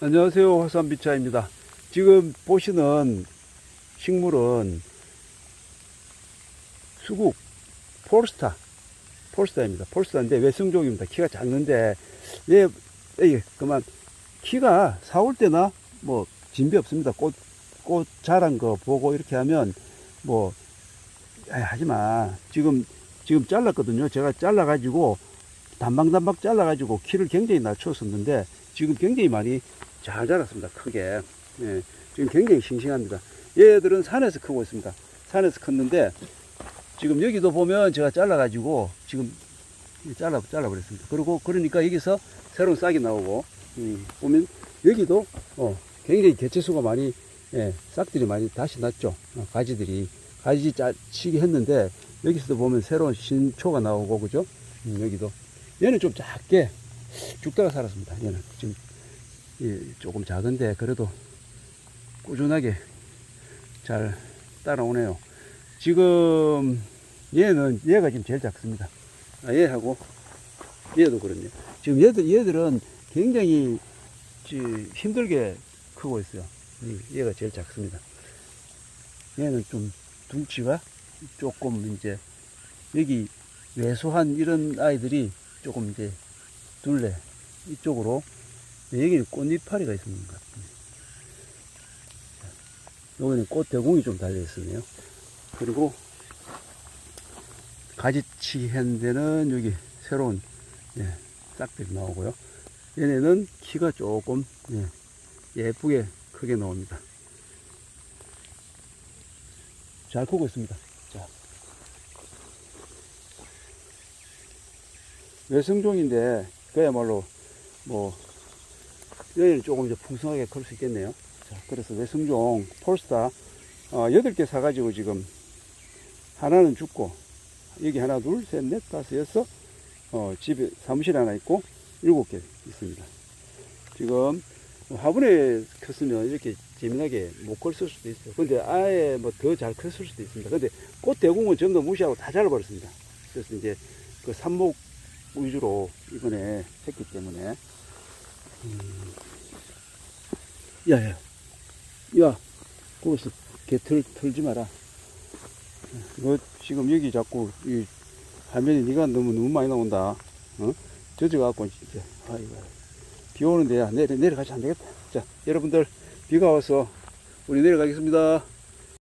안녕하세요. 화산비차입니다. 지금 보시는 식물은 수국, 폴스타, 폴스타입니다. 폴스타인데 외성종입니다. 키가 작는데, 얘, 이 그만, 키가 사올 때나, 뭐, 진비 없습니다. 꽃, 꽃 자란 거 보고 이렇게 하면, 뭐, 아, 하지 마. 지금, 지금 잘랐거든요. 제가 잘라 가지고, 단방단방 잘라 가지고 키를 굉장히 낮췄었는데, 지금 굉장히 많이 잘 자랐습니다. 크게. 예, 지금 굉장히 싱싱합니다. 얘들은 산에서 크고 있습니다. 산에서 컸는데 지금 여기도 보면 제가 잘라가지고 지금 잘라 잘라버렸습니다. 그리고 그러니까 여기서 새로운 싹이 나오고 음, 보면 여기도 어, 굉장히 개체수가 많이 예, 싹들이 많이 다시 났죠. 어, 가지들이 가지 짜치기 했는데 여기서도 보면 새로운 신초가 나오고 그죠? 음, 여기도 얘는 좀 작게 죽다가 살았습니다. 얘는 지금 예, 조금 작은데 그래도 꾸준하게 잘 따라오네요. 지금 얘는 얘가 지금 제일 작습니다. 아, 얘하고 얘도 그렇네요. 지금 얘들 얘들은 굉장히 지- 힘들게 크고 있어요. 이- 얘가 제일 작습니다. 얘는 좀 둥치가 조금 이제 여기 왜소한 이런 아이들이 조금 이제 둘레 이쪽으로 여기는 꽃잎파리가 있는 것 같아요. 여기는 꽃 대공이 좀 달려 있으네요. 그리고 가지치기 한 데는 여기 새로운 예, 싹들이 나오고요. 얘네는 키가 조금 예, 예쁘게 크게 나옵니다. 잘 크고 있습니다. 자. 외성종인데 그야말로 뭐 여기는 조금 이제 풍성하게 클 수 있겠네요. 자, 그래서 외성종 폴스타 어, 8개 사가지고 지금 하나는 죽고 여기 하나 둘 셋 넷 다섯 여섯 어, 집에 사무실에 하나 있고 일곱 개 있습니다. 지금 화분에 컸으면 이렇게 재미나게 못 컸을 수도 있어요. 근데 아예 뭐 더 잘 컸을 수도 있습니다. 근데 꽃 대공은 전부 무시하고 다 잘라버렸습니다. 그래서 이제 그 삽목 위주로 이번에 했기 때문에 음. 야야. 야 거기서 개털 털지 마라. 너 지금 여기 자꾸 이 화면이 네가 너무 너무 많이 나온다. 어? 젖어갖고 진짜 아이고 비 오는데 야 내려 내려가지 안 되겠다. 자 여러분들 비가 와서 우리 내려가겠습니다